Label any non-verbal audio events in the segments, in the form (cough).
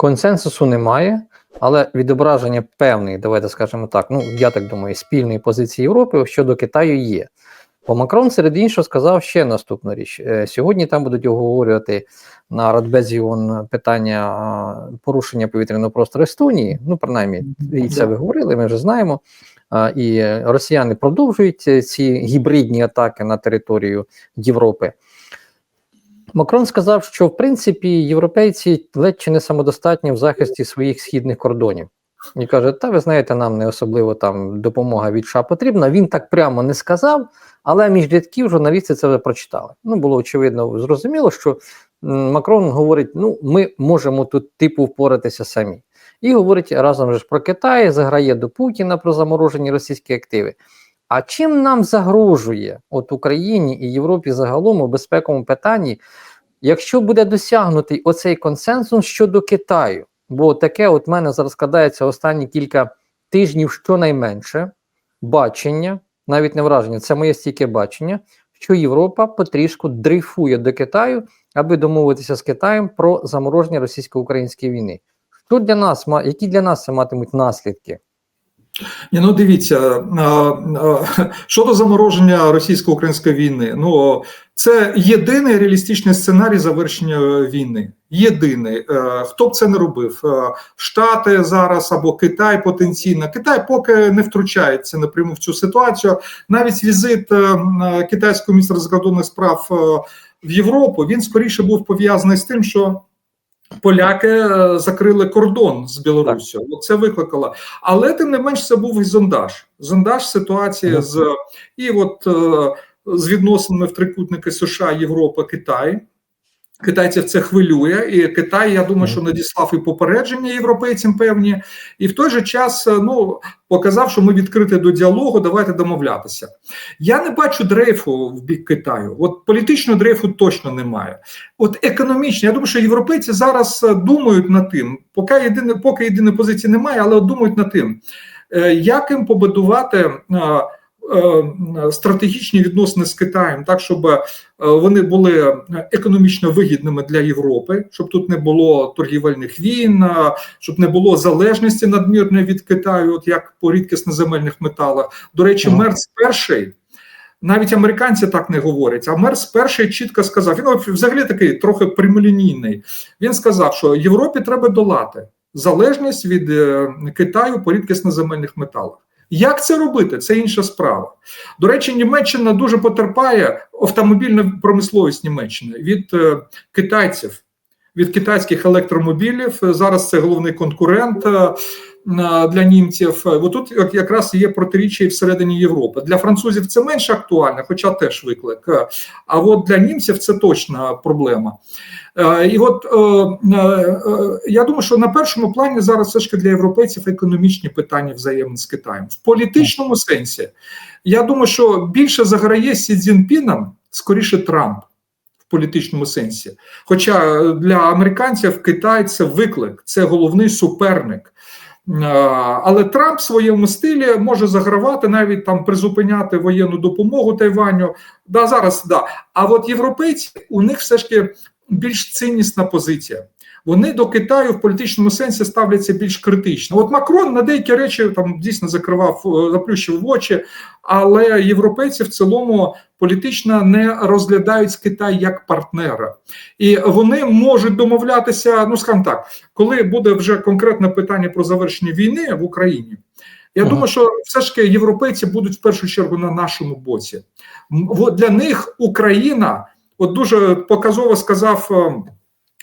Консенсусу немає, але відображення певної, давайте скажемо так, ну я так думаю, спільної позиції Європи щодо Китаю є. Бо Макрон, серед іншого, сказав ще наступну річ. Е, Сьогодні там будуть обговорювати на Радбезі ООН питання порушення повітряного простору Естонії. Ну, принаймні, і це ви говорили, ми вже знаємо. І росіяни продовжують е, ці гібридні атаки на територію Європи. Макрон сказав, що в принципі європейці ледь чи не самодостатні в захисті своїх східних кордонів. І каже: Та ви знаєте, нам не особливо там допомога від США потрібна. Він так прямо не сказав, але між рядків журналісти це вже прочитали. Ну було очевидно зрозуміло, що Макрон говорить: ну, ми можемо тут типу впоратися самі. І говорить разом же про Китай, заграє до Путіна про заморожені російські активи. А чим нам загрожує от Україні і Європі загалом у безпековому питанні, якщо буде досягнутий оцей консенсус щодо Китаю? Бо таке от мене зараз складається останні кілька тижнів щонайменше бачення, навіть не враження, це моє стійке бачення, що Європа потрішку дрейфує до Китаю, аби домовитися з Китаєм про замороження російсько-української війни. Що для нас які для нас це матимуть наслідки? Ні, ну дивіться, щодо замороження російсько-української війни, ну це єдиний реалістичний сценарій завершення війни. Єдиний, Е, хто б це не робив? Е, Штати зараз або Китай потенційно. Китай поки не втручається напряму в цю ситуацію. Навіть візит е, китайського міністра закордонних справ в Європу він скоріше був пов'язаний з тим, що. Поляки е, закрили кордон з Білоруссю. Це викликало. Але тим не менш це був і зондаж. Зондаж ситуація з і от е, з відносинами в трикутники США, Європа, Китай. Китайців це хвилює, і Китай, я думаю, що надіслав і попередження європейцям певні, і в той же час е, ну показав, що ми відкриті до діалогу. Давайте домовлятися. Я не бачу дрейфу в бік Китаю. От політичного дрейфу точно немає. От економічно, я думаю, що європейці зараз е, думають над тим, поки єдине, поки єдиної позиції немає, але думають над тим, е, як їм побудувати. Е, Стратегічні відносини з Китаєм, так щоб е, вони були економічно вигідними для Європи, щоб тут не було торгівельних війн, е, щоб не було залежності надмірної від Китаю, от як по рідкісноземельних металах. До речі. Мерц перший. Навіть американці так не говорять. А Мерс перший чітко сказав: він взагалі такий трохи прямолінійний. Він сказав, що Європі треба долати залежність від Китаю по рідкісноземельних металах. Як це робити? Це інша справа. До речі, Німеччина дуже потерпає автомобільна промисловість Німеччини від е, китайців, від китайських електромобілів. Зараз це головний конкурент е, для німців. Бо тут якраз є протиріччя і всередині Європи. Для французів це менш актуально, хоча теж виклик. Е, А от для німців це точно проблема. Е, І от я думаю, що на першому плані зараз все ж для європейців економічні питання взаємин з Китаєм. В політичному сенсі я думаю, що більше заграє Сі Цзіньпіном, скоріше Трамп політичному сенсі. Хоча е, для американців Китай це виклик, це головний суперник. Е, Але Трамп в своєму стилі може загравати, навіть там призупиняти воєнну допомогу Тайваню. Да, зараз да. А от європейці у них все ж таки більш ціннісна позиція. Вони до Китаю в політичному сенсі ставляться більш критично. От Макрон на деякі речі там дійсно закривав, е, заплющив очі, але європейці в цілому політично не розглядають Китай як партнера, і вони можуть домовлятися. Ну скажімо так, коли буде вже конкретне питання про завершення війни в Україні. Я Ага. думаю, що все ж таки європейці будуть в першу чергу на нашому боці. Для них Україна, от дуже показово сказав е,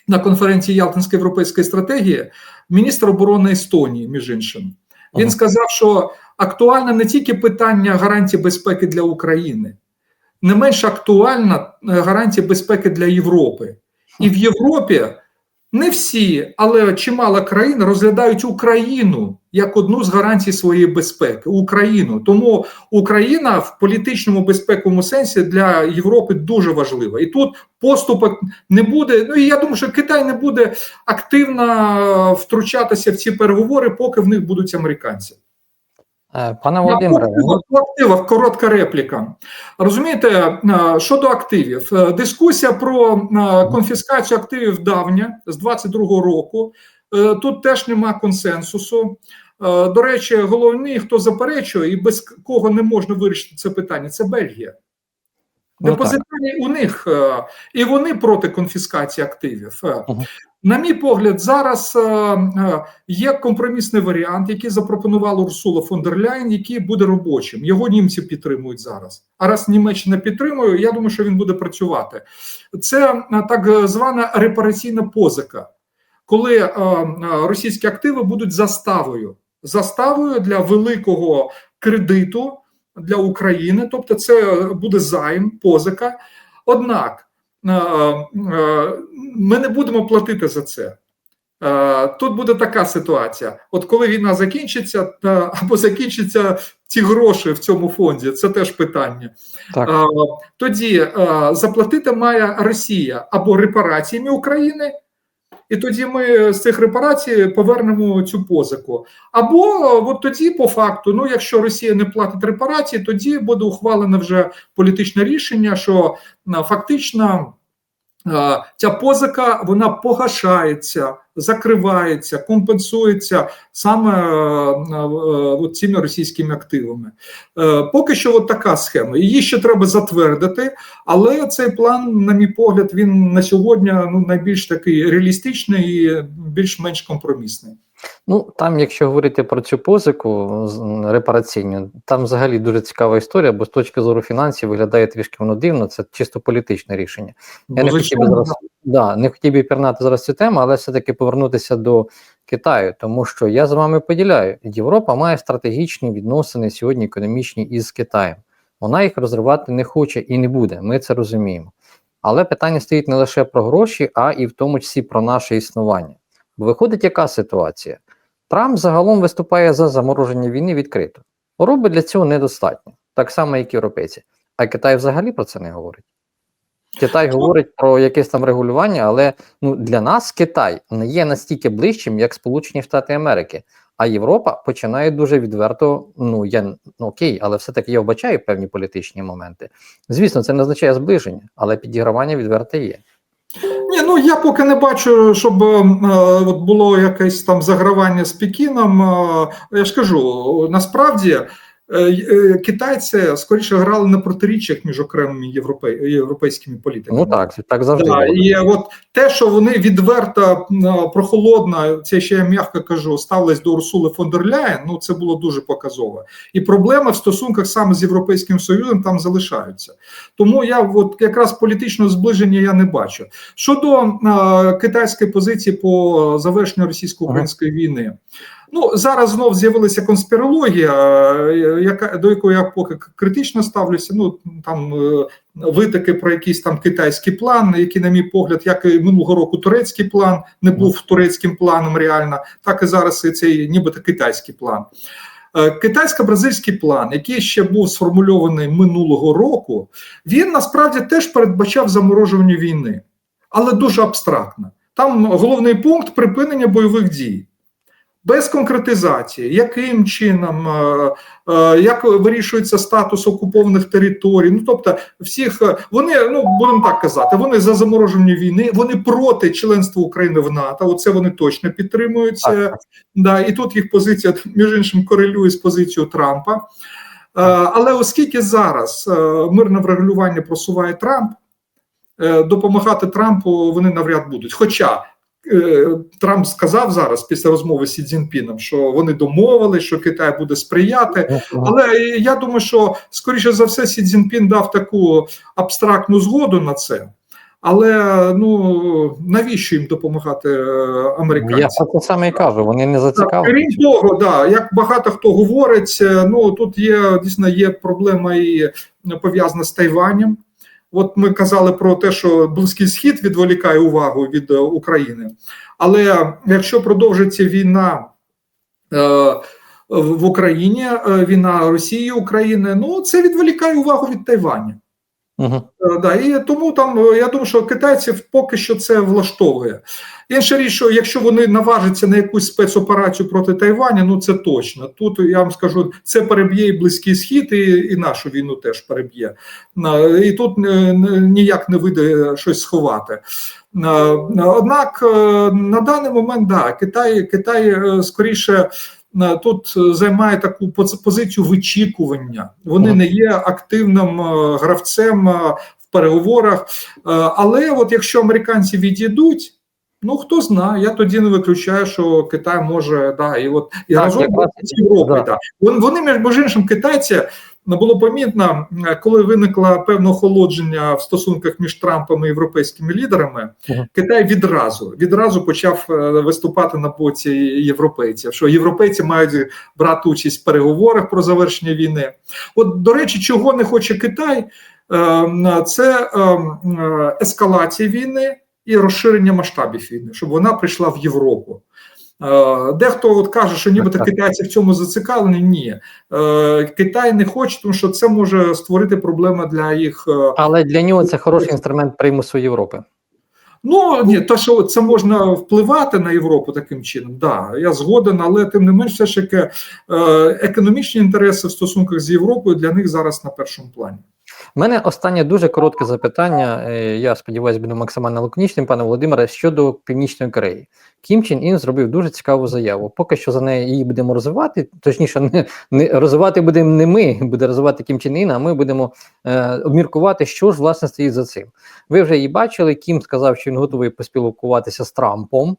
на конференції Ялтинської європейської стратегії міністр оборони Естонії, між іншим. Він Ага. сказав, що актуальне не тільки питання гарантії безпеки для України, не менш актуальна е, гарантія безпеки для Європи. І в Європі не всі, але чимало країн розглядають Україну як одну з гарантій своєї безпеки. Україну. Тому Україна в політичному безпековому сенсі для Європи дуже важлива. І тут поступок не буде. Ну і я думаю, що Китай не буде активно втручатися в ці переговори, поки в них будуть американці. Е, Пане Володимире, По активах коротка репліка. Розумієте, е, щодо активів, Е, дискусія про конфіскацію активів давня з 22-го року. Тут теж нема консенсусу. До речі, головний, хто заперечує і без кого не можна вирішити це питання, це Бельгія. Ну, Депозитарії у них, і вони проти конфіскації активів. Мгм. На мій погляд, зараз е, е, є компромісний варіант, який запропонувала Урсула фон дер Ляйн, який буде робочим. Його німці підтримують зараз. А раз Німеччина підтримує, я думаю, що він буде працювати. Це е, так звана репараційна позика, коли російські активи будуть заставою, заставою для великого кредиту для України, тобто це буде займ, позика. Однак ми не будемо платити за це. Е, Тут буде така ситуація: от коли війна закінчиться, е, або закінчаться ці гроші в цьому фонді, це теж питання. Так. Е, Тоді е, заплатити має Росія або репараціями України, і тоді ми з цих репарацій повернемо цю позику. Або е, от тоді, по факту, ну якщо Росія не платить репарації, тоді буде ухвалене вже політичне рішення, що е, фактично. Е, Ця позика вона погашається, закривається, компенсується саме е, е, от цими російськими активами. Е, Поки що от така схема. Її ще треба затвердити, але цей план, на мій погляд, він на сьогодні ну найбільш такий реалістичний і більш-менш компромісний. Ну там, якщо говорити про цю позику репараційну, там взагалі дуже цікава історія, бо з точки зору фінансів виглядає трішки воно дивно. Це чисто політичне рішення. Я не Ну, хотів би зараз да, не хотів би пірнати зараз цю тему, але все-таки повернутися до Китаю, тому що я з вами поділяю, Європа має стратегічні відносини сьогодні економічні із Китаєм. Вона їх розривати не хоче і не буде. Ми це розуміємо. Але питання стоїть не лише про гроші, а і в тому числі про наше існування. Бо виходить, яка ситуація? Трамп загалом виступає за замороження війни відкрито. Робить для цього недостатньо, так само, як європейці. А Китай взагалі про це не говорить. Китай говорить про якесь там регулювання, але ну, для нас Китай не є настільки ближчим, як Сполучені Штати Америки. А Європа починає дуже відверто. Ну я ну окей, але все-таки я вбачаю певні політичні моменти. Звісно, це не означає зближення, але підігравання відверте є. Ні, ну я поки не бачу, щоб е, от було якесь там загравання з Пекіном. Е, я ж кажу, насправді е, е, китайці скоріше грали на протиріччях між окремими європей, європейськими політиками. Ну так, так завжди. Да, і от те, що вони відверто е, прохолодно, це ще я м'яко кажу, ставились до Урсули фон дер Ляєн, ну це було дуже показово. І проблеми в стосунках саме з Європейським Союзом там залишаються. Тому я от якраз політичного зближення я не бачу. Щодо е, китайської позиції по завершенню російсько-української війни. Ну зараз знов з'явилася конспірологія, е, яка до якої я поки критично ставлюся. Ну там е, витоки про якийсь там китайський план, який, на мій погляд, як і минулого року турецький план не був турецьким планом реально, так і зараз і цей нібито китайський план. Е, Китайсько-бразильський план, який ще був сформульований минулого року, він насправді теж передбачав заморожування війни, але дуже абстрактно. Там головний пункт припинення бойових дій. Без конкретизації, яким чином, е, е, як вирішується статус окупованих територій. Ну тобто, всіх е, вони ну будемо так казати, вони за замороження війни, вони проти членства України в НАТО. Оце вони точно підтримують. Так. Да, і тут їх позиція (laughs) між іншим корелює з позицією Трампа. Але оскільки зараз мирне врегулювання просуває Трамп, допомагати Трампу вони навряд будуть. Хоча Трамп сказав зараз після розмови з Сі Цзіньпіном, що вони домовили, що Китай буде сприяти. Але я думаю, що скоріше за все Сі Цзіньпін дав таку абстрактну згоду на це. Але ну навіщо їм допомагати е, американцям? Я про це саме і кажу, вони не зацікавлені. Крім того, да, як багато хто говорить, е, ну тут є дійсно є проблема і пов'язана з Тайванем. От ми казали про те, що Близький Схід відволікає увагу від е, України. Але якщо продовжиться війна е, в Україні, е, війна Росії України, ну це відволікає увагу від Тайваня. Угу. Да, і тому там е, я думаю, що китайців поки що це влаштовує. Інша річ, що якщо вони наважаться на якусь спецоперацію проти Тайваня, ну це точно. Тут я вам скажу, це переб'є і близький схід, і, і нашу війну теж переб'є. І тут е, ніяк не вийде щось сховати. Однак на даний момент да, Китай, Китай скоріше тут займає таку позицію вичікування. Вони не є активним е, гравцем е, в переговорах. Е, Але от якщо американці відійдуть. Ну хто знає, я тоді не виключаю, що Китай може да і от і Так, разом з Європою. да. Да. Вони між іншим китайці було помітно, е, коли виникло певне охолодження в стосунках між Трампом і європейськими лідерами. Мгм. Китай відразу відразу почав е, виступати на боці європейців. Що європейці мають брати участь в переговорах про завершення війни. От до речі, чого не хоче Китай, е, це ескалація війни і розширення масштабів війни, щоб вона прийшла в Європу. Е, Дехто от каже, що нібито китайці в цьому зацікавлені. Ні, Е, Китай не хоче, тому що це може створити проблеми для їх. е, Але для нього це хороший інструмент примусу Європи. Ну ні, то що це можна впливати на Європу таким чином. Да, я згоден, але тим не менш, все ж таки економічні інтереси в стосунках з Європою для них зараз на першому плані. У мене останнє дуже коротке запитання. е, Я сподіваюся, буду максимально лаконічним, пане Володимире, щодо Північної Кореї. Кім Чен Ін зробив дуже цікаву заяву. Поки що за неї її будемо розвивати. Точніше, не, не розвивати будемо не ми, буде розвивати Кім Чен Ін, а ми будемо е, обміркувати, що ж власне стоїть за цим. Ви вже її бачили. Кім сказав, що він готовий поспілкуватися з Трампом.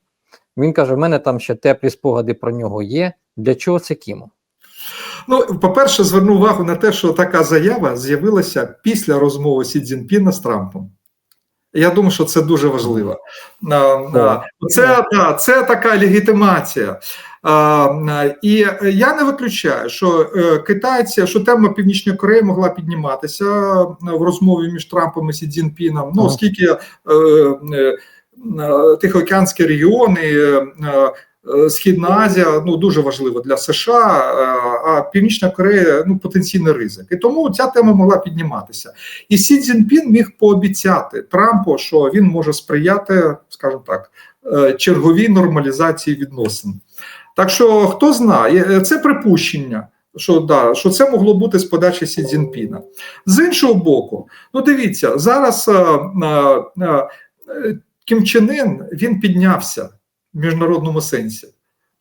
Він каже: в мене там ще теплі спогади про нього є. Для чого це Кіму? Ну, по-перше, зверну увагу на те, що така заява з'явилася після розмови Сі Цзіньпіна з Трампом. Я думаю, що це дуже важливо. А, Це, да, це така легітимація. І я не виключаю, що е, китайці, що тема Північної Кореї могла підніматися в розмові між Трампом і Сі Цзіньпіном. Ну, оскільки е, е, Тихоокеанські регіони. Е, Східна Азія ну дуже важлива для США, е, а Північна Корея ну потенційний ризик. І тому ця тема могла підніматися. І Сі Цзіньпін міг пообіцяти Трампу, що він може сприяти, скажімо так, е, черговій нормалізації відносин. Так що хто знає, це припущення. Що да, що це могло бути з подачі Сі Цзіньпіна. З іншого боку, ну дивіться, зараз е, е, Кім Чен Ін, він піднявся міжнародному сенсі.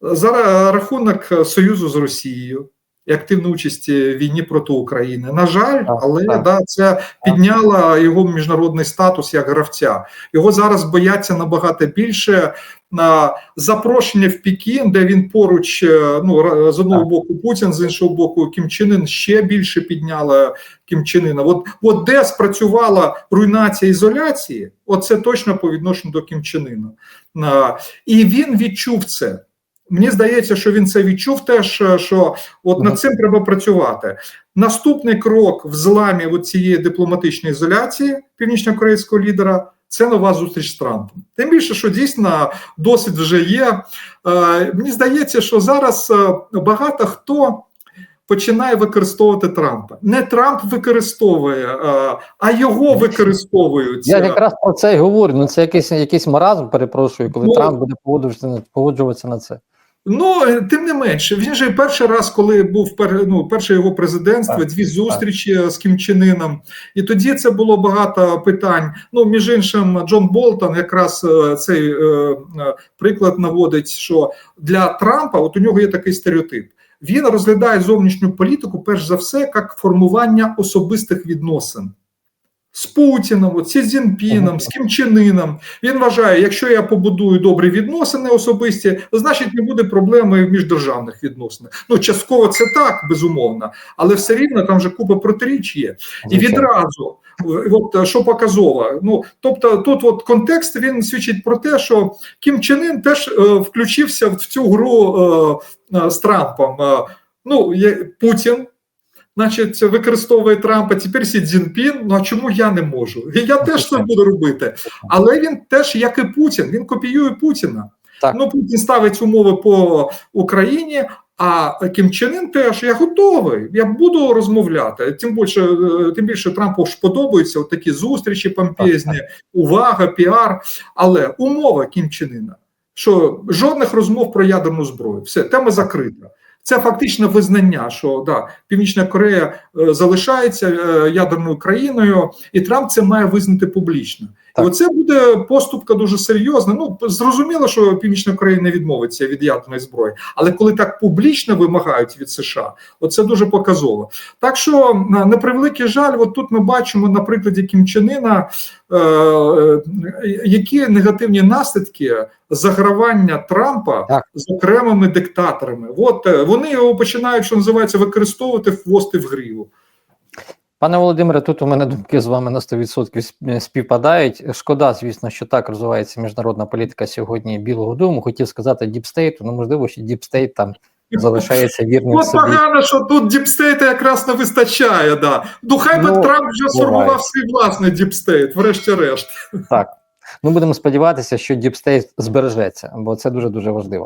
За рахунок союзу з Росією і активної участі в війні проти України. На жаль, Так, але так. да, це підняло його міжнародний статус як гравця. Його зараз бояться набагато більше на запрошення в Пекін, де він поруч е, ну з одного Так. боку Путін, з іншого боку Кім Чен Ін ще більше підняло Кім Чен Іна. От, от де спрацювала руйнація ізоляції, от це точно по відношенню до Кім Чен Іна. І він відчув це. Мені здається, що він це відчув теж, е, що от над цим треба працювати. Наступний крок в зламі цієї дипломатичної ізоляції північно-корейського лідера це нова зустріч з Трампом. Тим більше, що дійсно досвід вже є. Е, Мені здається, що зараз е, багато хто починає використовувати Трампа. Не Трамп використовує, е, а його використовують. Я якраз про це й говорю. Ну це якийсь якийсь маразм, перепрошую, коли Ну, Трамп буде погоджуватися на це. Ну, е, тим не менше, він же перший раз, коли був ну, перше його президентство, Так, дві зустрічі з Кім Чен Іном. І тоді це було багато питань. Ну, між іншим, Джон Болтон якраз е, цей е, е, приклад наводить, що для Трампа от у нього є такий стереотип. Він розглядає зовнішню політику, перш за все, як формування особистих відносин. З Путіном, от, Сі Цзіньпіном, з Кім Чен Іном. Він вважає, якщо я побудую добрі відносини особисті, значить не буде проблеми в міждержавних відносинах. Ну, частково це так, безумовно, але все рівно там же купа протиріч є. І відразу, от що показово. Ну тобто, тут от контекст він свідчить про те, що Кім Чен Ін теж е, включився в цю гру е, е, з Трампом. Е, ну, є Путін. Значить, використовує Трампа тепер Сі Цзіньпін, Ну а чому я не можу? Я теж це буду робити. Але він теж, як і Путін, він копіює Путіна. Так. Ну Путін ставить умови по Україні. А Кім Чен Ін теж я готовий. Я буду розмовляти. Тим більше, е, тим більше Трампу ж подобаються от такі зустрічі помпезні, увага, піар. Але умова Кім Чен Іна, що жодних розмов про ядерну зброю. Все, тема закрита. Це фактично визнання, що да, Північна Корея е, залишається е, ядерною країною, і Трамп це має визнати публічно. Так. Оце буде поступка дуже серйозна. Ну зрозуміло, що Північна не відмовиться від ядерної зброї, але коли так публічно вимагають від США, оце дуже показово. Так що на, превеликий жаль, от тут ми бачимо на прикладі Кім Чен Ына, е, е, які негативні наслідки загравання Трампа Так. з окремими диктаторами. От е, вони його починають, що називається, використовувати в хвости в гріву. Пане Володимире, тут у мене думки з вами на 100% співпадають. Шкода, звісно, що так розвивається міжнародна політика сьогодні Білого Дому. Хотів сказати діпстейту, ну можливо, що діпстейт там залишається вірним От собі. погано, що тут діпстейта якраз не вистачає. Да. Ну хай би Ну, Трамп вже сформував свій власний діпстейт, врешті-решт. Так. Ну будемо сподіватися, що діпстейт збережеться, бо це дуже дуже важливо.